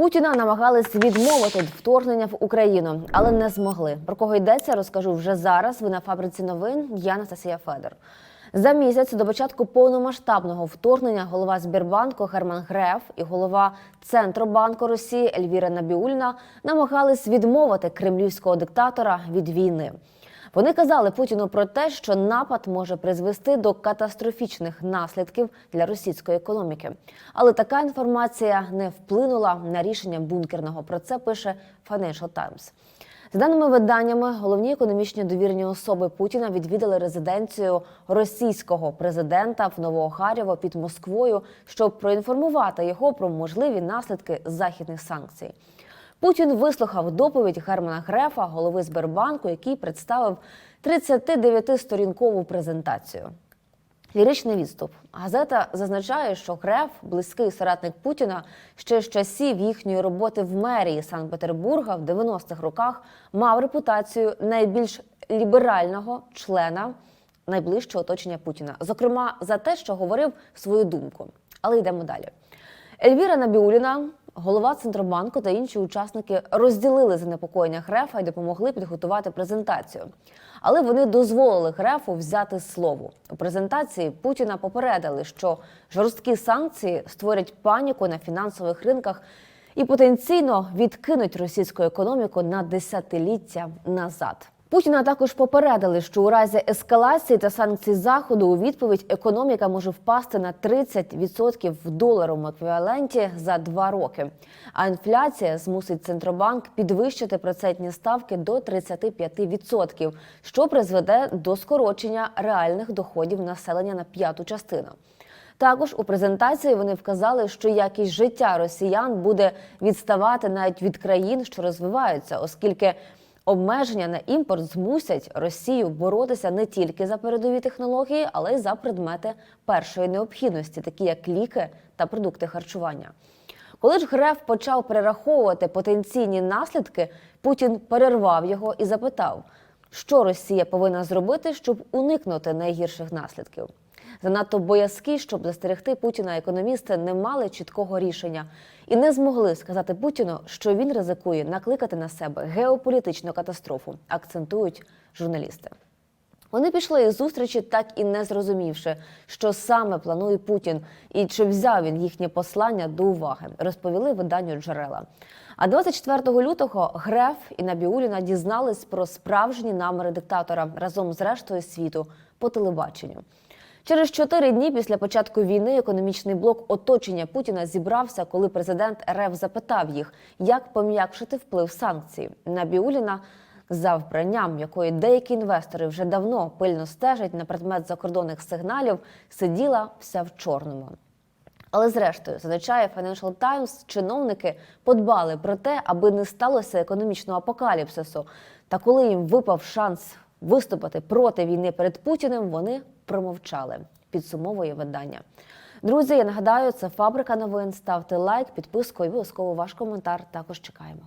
Путіна намагались відмовити від вторгнення в Україну, але не змогли. Про кого йдеться, розкажу вже зараз. Ви на фабриці новин. Я Анастасія Федор. За місяць до початку повномасштабного вторгнення голова Збірбанку Герман Греф і голова Центробанку Росії Ельвіра Набіульна намагались відмовити кремлівського диктатора від війни. Вони казали Путіну про те, що напад може призвести до катастрофічних наслідків для російської економіки. Але така інформація не вплинула на рішення бункерного. Про це пише Financial Times. За даними виданнями, головні економічні довірні особи Путіна відвідали резиденцію російського президента в Новоохарєво під Москвою, щоб проінформувати його про можливі наслідки західних санкцій. Путін вислухав доповідь Германа Грефа, голови Сбербанку, який представив 39-сторінкову презентацію. Ліричний відступ. Газета зазначає, що Греф, близький соратник Путіна, ще з часів їхньої роботи в мерії Санкт-Петербурга в 90-х роках мав репутацію найбільш ліберального члена найближчого оточення Путіна, зокрема за те, що говорив свою думку. Але йдемо далі. Ельвіра Набіуліна, голова Центробанку та інші учасники розділили занепокоєння Грефа і допомогли підготувати презентацію. Але вони дозволили Грефу взяти слово. У презентації Путіна попередили, що жорсткі санкції створять паніку на фінансових ринках і потенційно відкинуть російську економіку на десятиліття назад. Путіна також попередили, що у разі ескалації та санкцій заходу у відповідь економіка може впасти на 30% в доларовому еквіваленті за два роки. А інфляція змусить центробанк підвищити процентні ставки до 35%, що призведе до скорочення реальних доходів населення на п'яту частину. Також у презентації вони вказали, що якість життя росіян буде відставати навіть від країн, що розвиваються, оскільки обмеження на імпорт змусять Росію боротися не тільки за передові технології, але й за предмети першої необхідності, такі як ліки та продукти харчування. Коли ж Греф почав перераховувати потенційні наслідки, Путін перервав його і запитав, що Росія повинна зробити, щоб уникнути найгірших наслідків. Занадто боязкі, щоб застерегти Путіна, економісти не мали чіткого рішення і не змогли сказати Путіну, що він ризикує накликати на себе геополітичну катастрофу, акцентують журналісти. Вони пішли із зустрічі, так і не зрозумівши, що саме планує Путін і чи взяв він їхнє послання до уваги, розповіли виданню джерела. А 24 лютого Греф і Набіуліна дізнались про справжні наміри диктатора разом з рештою світу по телебаченню. Через чотири дні після початку війни економічний блок оточення Путіна зібрався, коли президент РФ запитав їх, як пом'якшити вплив санкцій. Набіуліна за вбранням, якої деякі інвестори вже давно пильно стежать на предмет закордонних сигналів, сиділа вся в чорному. Але зрештою, зазначає Financial Times, чиновники подбали про те, аби не сталося економічного апокаліпсису. Та коли їм випав шанс виступити проти війни перед Путіним, вони промовчали. Підсумовує видання. Друзі, я нагадаю, це фабрика новин. Ставте лайк, підписку і обов'язково ваш коментар. Також чекаємо.